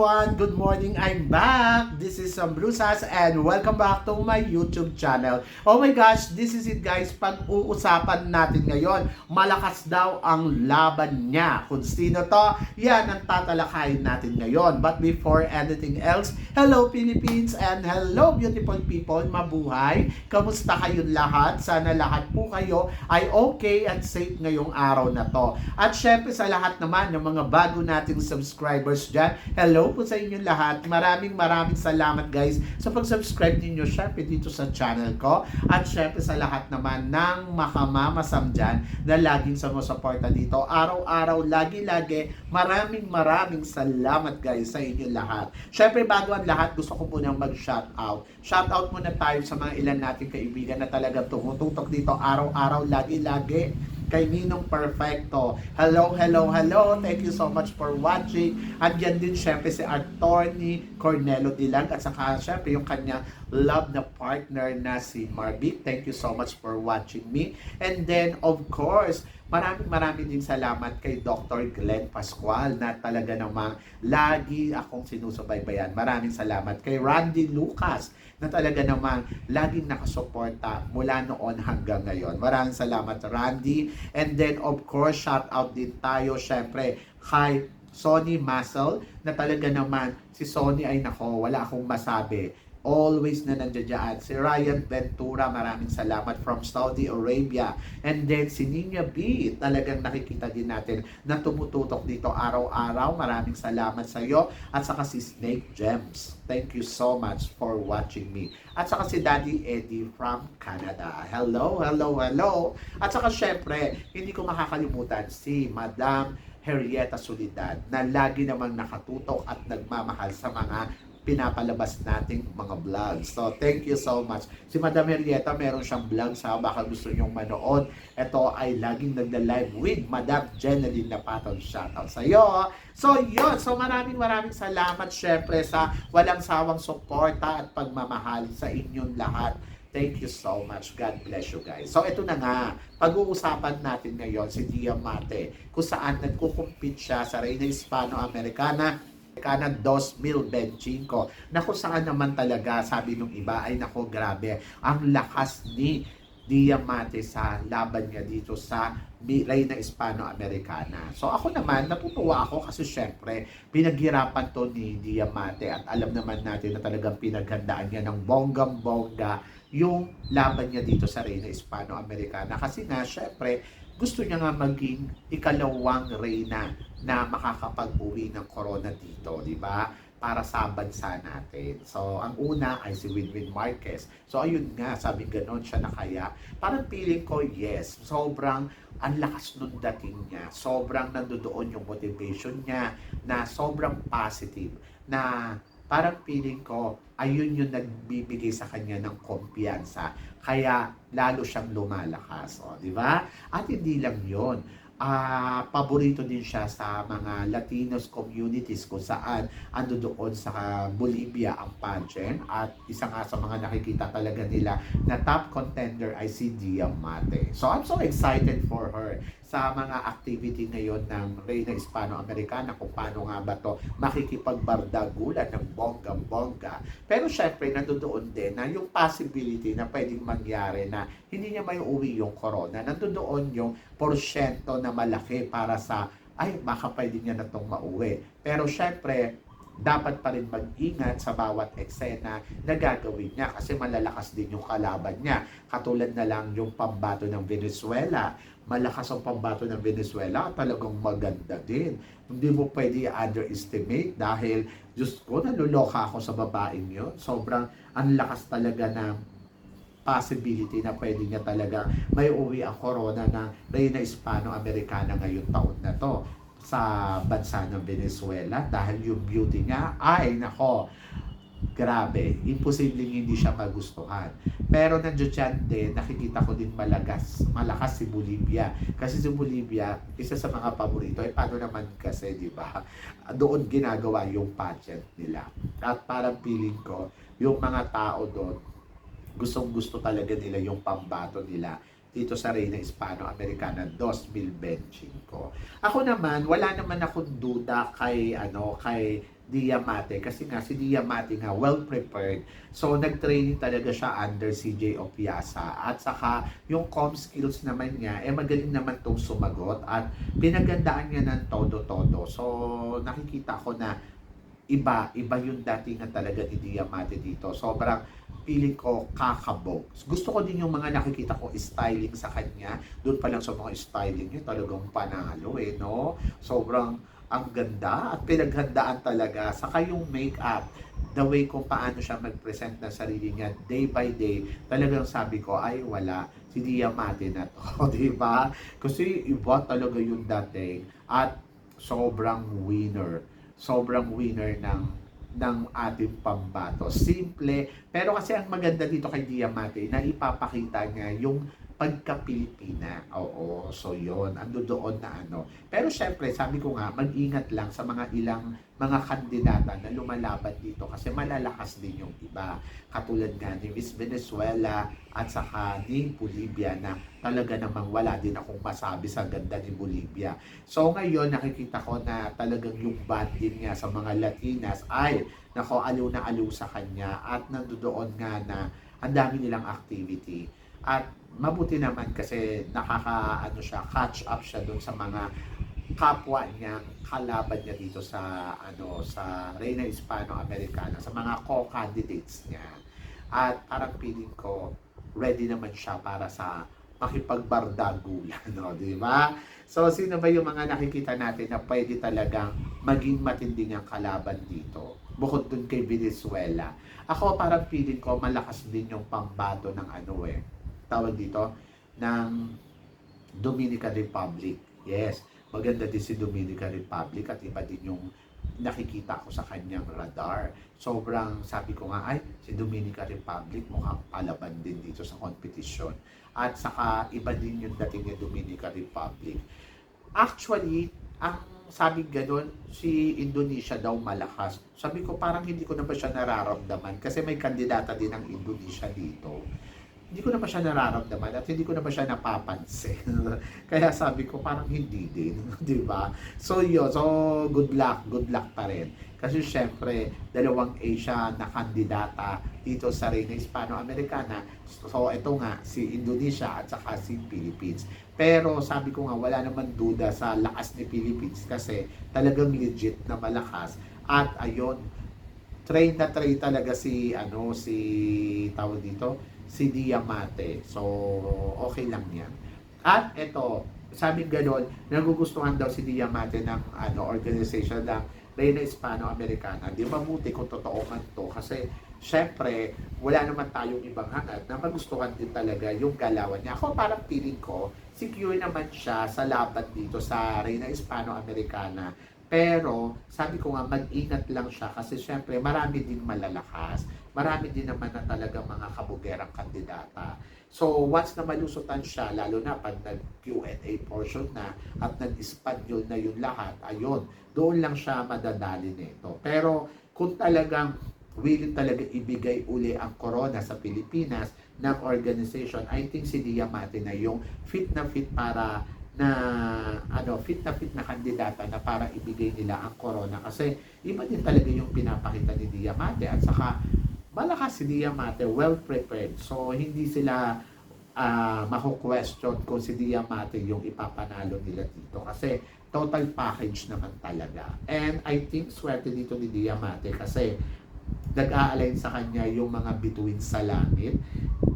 everyone. Good morning! I'm back! This is Sam Brusas and welcome back to my YouTube channel. Oh my gosh, this is it guys. Pag-uusapan natin ngayon, malakas daw ang laban niya. Kung sino to, yan ang tatalakayin natin ngayon. But before anything else, hello Philippines and hello beautiful people! Mabuhay! Kamusta kayong lahat? Sana lahat po kayo ay okay at safe ngayong araw na to. At syempre sa lahat naman ng mga bago nating subscribers dyan, hello po sa inyo lahat. Maraming maraming salamat guys sa pag-subscribe ninyo syempre dito sa channel ko. At syempre sa lahat naman ng makamamasam dyan na laging sumusuporta dito. Araw-araw, lagi-lagi, maraming maraming salamat guys sa inyo lahat. Syempre bago ang lahat, gusto ko munang mag-shoutout. Shoutout muna tayo sa mga ilan nating kaibigan na talagang tumututok dito araw-araw, lagi-lagi kay Ninong Perfecto. Hello, hello, hello. Thank you so much for watching. At yan din syempre si Attorney Cornelo Dilag at saka syempre yung kanya love na partner na si Marvic. Thank you so much for watching me. And then of course, maraming maraming din salamat kay Dr. Glenn Pascual na talaga namang lagi akong sinusubaybayan. Maraming salamat kay Randy Lucas na talaga namang laging nakasuporta mula noon hanggang ngayon. Maraming salamat Randy. And then of course, shout out din tayo syempre kay Sony Muscle na talaga naman si Sony ay nako, wala akong masabi always na nandiyan. Si Ryan Ventura, maraming salamat from Saudi Arabia. And then si Nina B, talagang nakikita din natin na tumututok dito araw-araw. Maraming salamat sa iyo. At saka si Snake Gems. Thank you so much for watching me. At saka si Daddy Eddie from Canada. Hello, hello, hello. At saka syempre, hindi ko makakalimutan si Madam Henrietta Solidad na lagi namang nakatutok at nagmamahal sa mga pinapalabas nating mga vlogs. So, thank you so much. Si Madam Henrietta, meron siyang vlog sa baka gusto nyong manood. Ito ay laging nagda-live with Madam Jeneline Lapaton. Shoutout sa iyo. So, yun. So, maraming maraming salamat syempre sa walang sawang suporta at pagmamahal sa inyong lahat. Thank you so much. God bless you guys. So, ito na nga. Pag-uusapan natin ngayon si Diamante kung saan nagkukumpit siya sa Reina Hispano-Americana Kanan 2025 na kung saan naman talaga sabi nung iba ay nako grabe ang lakas ni Diamante sa laban niya dito sa Reina Hispano-Americana. So ako naman, natutuwa ako kasi syempre, pinaghirapan to ni Diamante at alam naman natin na talagang pinaghandaan niya ng bonggang-bongga yung laban niya dito sa Reina Hispano-Americana. Kasi nga, syempre, gusto niya nga maging ikalawang reyna na makakapag-uwi ng corona dito, di ba? para sa bansa natin. So, ang una ay si Winwin Marquez. So, ayun nga, sabi ganon siya na kaya. Parang feeling ko, yes, sobrang ang lakas nung dating niya. Sobrang nandoon yung motivation niya na sobrang positive na parang feeling ko, ayun yung nagbibigay sa kanya ng kumpiyansa. Kaya lalo siyang lumalakas. O, di ba? At hindi lang yon ah paborito din siya sa mga Latinos communities kung saan ando doon sa Bolivia ang pageant at isa nga sa mga nakikita talaga nila na top contender ay si Diamante. So I'm so excited for her sa mga activity ngayon ng Reina Hispano-Americana kung paano nga ba to makikipagbardagulan ng bonggang-bongga. Pero syempre, nandoon din na yung possibility na pwedeng mangyari na hindi niya may uwi yung corona. Nandoon yung porsyento na malaki para sa ay, baka pwede niya na itong mauwi. Pero syempre, dapat pa rin mag-ingat sa bawat eksena na gagawin niya kasi malalakas din yung kalaban niya. Katulad na lang yung pambato ng Venezuela. Malakas ang pambato ng Venezuela talagang maganda din. Hindi mo pwede underestimate dahil Diyos ko, naluloka ako sa babaeng yun. Sobrang ang lakas talaga ng possibility na pwede niya talaga may uwi ang corona ng Reina Hispano-Americana ngayong taon na to sa bansa ng Venezuela dahil yung beauty niya ay nako grabe, imposibleng hindi siya magustuhan. Pero nandiyo dyan din, nakikita ko din malagas, malakas si Bolivia. Kasi si Bolivia, isa sa mga paborito, eh paano naman kasi, di ba? Doon ginagawa yung pageant nila. At parang feeling ko, yung mga tao doon, gustong gusto talaga nila yung pambato nila dito sa Reina Hispano-Americana 2025. Ako naman, wala naman akong duda kay ano kay Diamante kasi nga si Diamante nga well prepared. So nag-training talaga siya under CJ Opiasa at saka yung com skills naman niya eh magaling naman tong sumagot at pinagandaan niya ng todo-todo. So nakikita ko na iba, iba yung datingan talaga ni Diamante dito. Sobrang feeling ko kakabog. Gusto ko din yung mga nakikita ko styling sa kanya. Doon pa lang sa mga styling niya, talagang panalo eh, no? Sobrang ang ganda at pinaghandaan talaga. Saka yung makeup, the way kung paano siya mag-present ng sarili niya day by day, talagang sabi ko, ay wala, si Diamante na to, di ba? Kasi iba talaga yung dating at sobrang winner. Sobrang winner ng ng ating pambato. Simple, pero kasi ang maganda dito kay Diamante, na ipapakita niya yung pagka-Pilipina. Oo, so yon ando doon na ano. Pero syempre, sabi ko nga, mag-ingat lang sa mga ilang mga kandidata na lumalaban dito kasi malalakas din yung iba. Katulad nga ni Miss Venezuela at saka ni Bolivia na talaga namang wala din akong masabi sa ganda ni Bolivia. So ngayon, nakikita ko na talagang yung banding niya sa mga Latinas ay nako aliw na aliw sa kanya at nandoon nga na ang dami nilang activity. At mabuti naman kasi nakaka ano siya, catch up siya doon sa mga kapwa niya, kalaban niya dito sa ano sa Reina Hispano-Americana, sa mga co-candidates niya. At parang feeling ko ready naman siya para sa makipagbardagulan, no, di ba? So, sino ba yung mga nakikita natin na pwede talagang maging matindi niyang kalaban dito? Bukod dun kay Venezuela. Ako parang feeling ko malakas din yung pambato ng ano eh, tawag dito, ng Dominican Republic. Yes, maganda din si Dominican Republic at iba din yung nakikita ko sa kanyang radar. Sobrang sabi ko nga, ay, si Dominican Republic mukhang palaban din dito sa competition. At saka iba din yung dating ni Dominican Republic. Actually, ang sabi ganun, si Indonesia daw malakas. Sabi ko, parang hindi ko na ba siya nararamdaman kasi may kandidata din ng Indonesia dito hindi ko na ba siya nararamdaman at hindi ko na ba siya napapansin. Kaya sabi ko parang hindi din, di ba? So yun, so good luck, good luck pa rin. Kasi syempre, dalawang Asia na kandidata dito sa Reina Hispano-Americana. So ito nga, si Indonesia at saka si Philippines. Pero sabi ko nga, wala naman duda sa lakas ni Philippines kasi talagang legit na malakas. At ayun, train na train talaga si ano si tawag dito si Diamante. So, okay lang yan. At ito, sabi gano'n, nagugustuhan daw si Diamante ng ano, organization ng Reina Hispano-Americana. Di mabuti kung totoo man to kasi syempre, wala naman tayong ibang hangad na magustuhan din talaga yung galawan niya. Ako parang feeling ko, secure naman siya sa laban dito sa Reina Hispano-Americana. Pero, sabi ko nga, mag-ingat lang siya kasi syempre, marami din malalakas marami din naman na talaga mga kabugerang kandidata. So, once na malusutan siya, lalo na pag nag-Q&A portion na at nag-Espanyol na yung lahat, ayun, doon lang siya madadali nito. Pero, kung talagang willing talaga ibigay uli ang corona sa Pilipinas ng organization, I think si Diamante na yung fit na fit para na ano fit na fit na kandidata na para ibigay nila ang corona kasi iba din talaga yung pinapakita ni Diamante at saka malakas si Diamante, well prepared. So hindi sila uh, mako-question kung si Diamante yung ipapanalo nila dito kasi total package naman talaga. And I think swerte dito ni Diamante kasi nag-a-align sa kanya yung mga bituin sa langit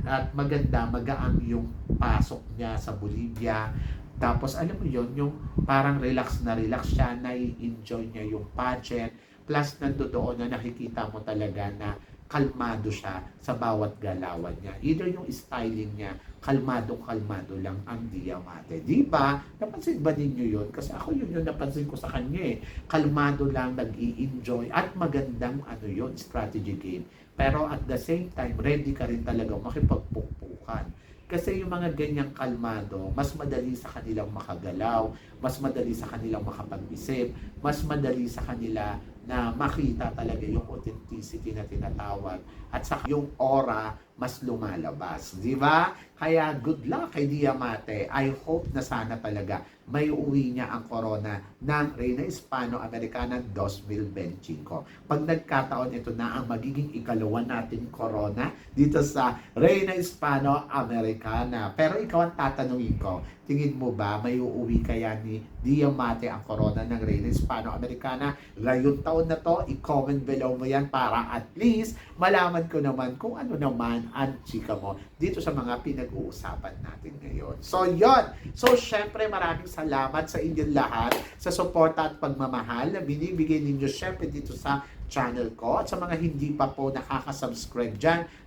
at maganda, magaang yung pasok niya sa Bolivia. Tapos alam mo yon yung parang relax na relax siya, nai-enjoy niya yung pageant. Plus nandoon na nakikita mo talaga na kalmado siya sa bawat galawan niya. Either yung styling niya, kalmado-kalmado lang ang Diamante. Di ba? Napansin ba ninyo yun? Kasi ako yun yung napansin ko sa kanya eh. Kalmado lang, nag enjoy at magandang ano yun, strategy game. Pero at the same time, ready ka rin talaga makipagpukpukan. Kasi yung mga ganyang kalmado, mas madali sa kanilang makagalaw, mas madali sa kanilang makapag-isip, mas madali sa kanila na makita talaga yung authenticity na tinatawag at sa yung aura mas lumalabas, di ba? Kaya good luck kay Diamante. I hope na sana talaga may uwi niya ang corona ng Reina Hispano-Americana 2025. Pag nagkataon ito na ang magiging ikalawa nating corona dito sa Reina Hispano-Americana. Pero ikaw ang tatanungin ko, tingin mo ba may uuwi kaya ni Diamante ang corona ng Reina Hispano-Americana ngayong taon na to? I-comment below mo yan para at least malaman ko naman kung ano naman ang chika mo dito sa mga pinag-uusapan natin ngayon. So, yon. So, syempre, maraming salamat sa inyong lahat sa suporta at pagmamahal na binibigay ninyo syempre dito sa channel ko. At sa mga hindi pa po nakaka-subscribe dyan,